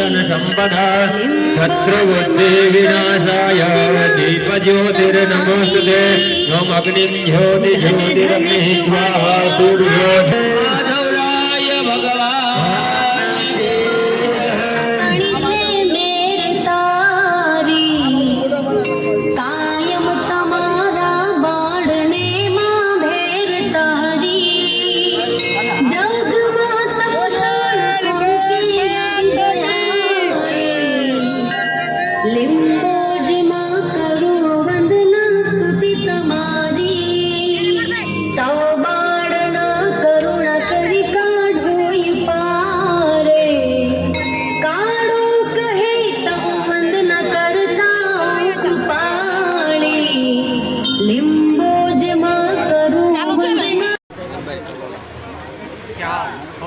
आरोग्यं धनसम्पदा शत्रुबुद्धि विनाशाय दीपज्योतिर्नमोस्तुते त्वम् अग्निं ज्योति ज्योतिरग्निः स्वाहा सूर्यो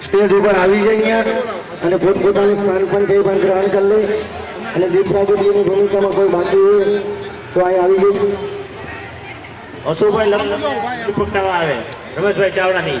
સ્ટેજ ઉપર આવી જાય અહીંયા અને પોતપોતાનું સ્થાન પણ કઈ પણ ગ્રહણ કરી લે અને દીપરાજીની ભૂમિકામાં કોઈ બાકી હોય તો અહીં આવી જાય અશોકભાઈ લખનઉ આવે. રમેશભાઈ ચાવડાની.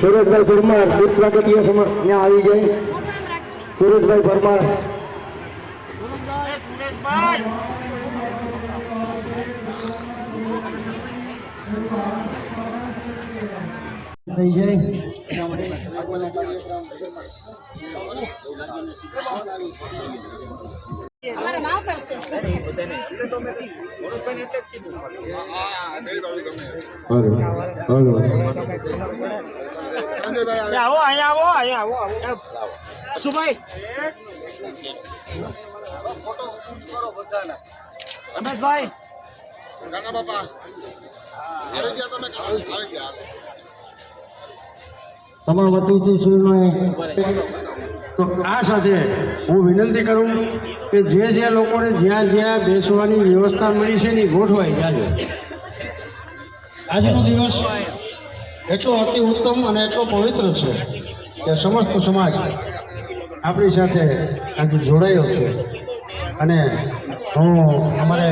સુરજભાઈ પરમાર દીપ પ્રગતિઓ સમક્ષ ત્યાં આવી જાય સુરજભાઈ પરમાર. હાલો હાલો આવો અહીંયા આવો અહીંયા આવો આવો. અશુભાઈ. રમેશભાઈ. કાકા બાપા આવી ગયા તમે આવી ગયા તમારા વતીથી સૂરનો તો આ સાથે હું વિનંતી કરું કે જે જે લોકોને જ્યાં જ્યાં બેસવાની વ્યવસ્થા મળી છે ને એ ગોઠવાઈ જાજો. આજનો દિવસ એટલો અતિ ઉત્તમ અને એટલો પવિત્ર છે કે સમસ્ત સમાજ આપણી સાથે આજે જોડાયો છે. અને હું અમારે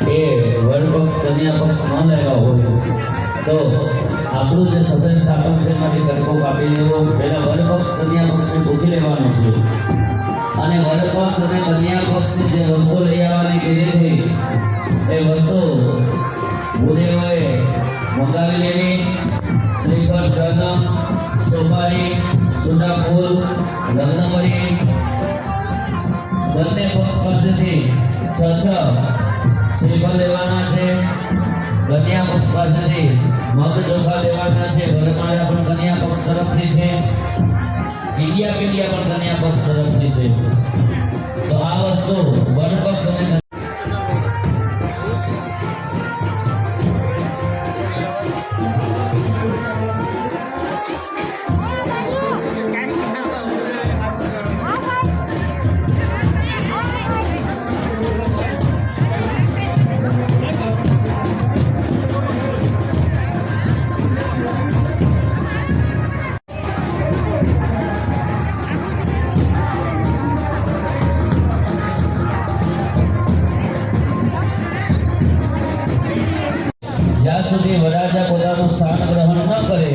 એ વડપક્ષ પક્ષ ન લેવા હોય, તો આપણું જે સદન સ્થાપન છે એમાંથી કરકો કાપી લેવો. પહેલાં વડપક્ષ પક્ષને પૂછી લેવાનું છે. અને વડપક્ષ અને કન્યાપક્ષ જે વસ્તુ લઈ આવવાની કીધી હતી, એ વસ્તુ ગુરુઓએ મંગાવી લેવી શ્રીફળ, ચંદન, સોપારી ચૂંટા ફૂલ લગ્નમરી બંને પક્ષ પાસેથી છ છ શ્રીફળ લેવાના છે. કન્યા પક્ષ પાસેથી મગ ચોખા લેવાના છે. વરમાળા પણ કન્યા પક્ષ તરફથી છે. ઇન્ડિયા પીડિયા પણ કન્યા પક્ષ તરફથી છે. તો આ વસ્તુ વન પક્ષ અને વરાજા સ્થાન ગ્રહણ ન કરે,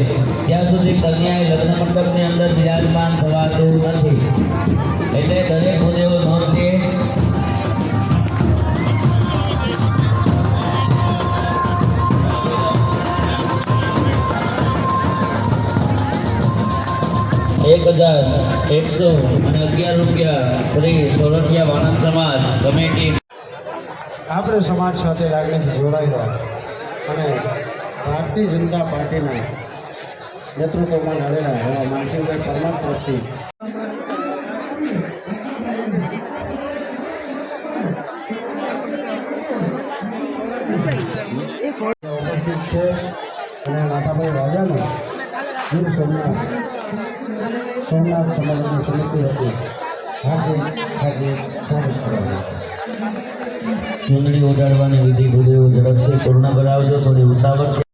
ત્યાં સુધી કન્યાએ લગ્ન મંડપની અંદર બિરાજમાન થવાતું નથી. એટલે દરેક ગુરુદેવો નોંધ એક હજાર એકસો અને અગિયાર રૂપિયા શ્રી સોરઠિયા વાણંદ સમાજ કમિટી આપણે સમાજ સાથે લાગણી જોડાયેલા અને ભારતીય જનતા પાર્ટીના નેતૃત્વમાં આવેલા એવા માનસિંહભાઈ પરમાર તરફથી ઉપસ્થિત છે અને માતાભાઈ રાજાનો ગીર સોમનાથ સોમનાથ સમાજની સમિતિ હતી. ચૂંટણી ઉડાડવાની વિધિ ભૂદેવો ઝડપથી પૂર્ણ કરાવજો થોડી ઉતાવળ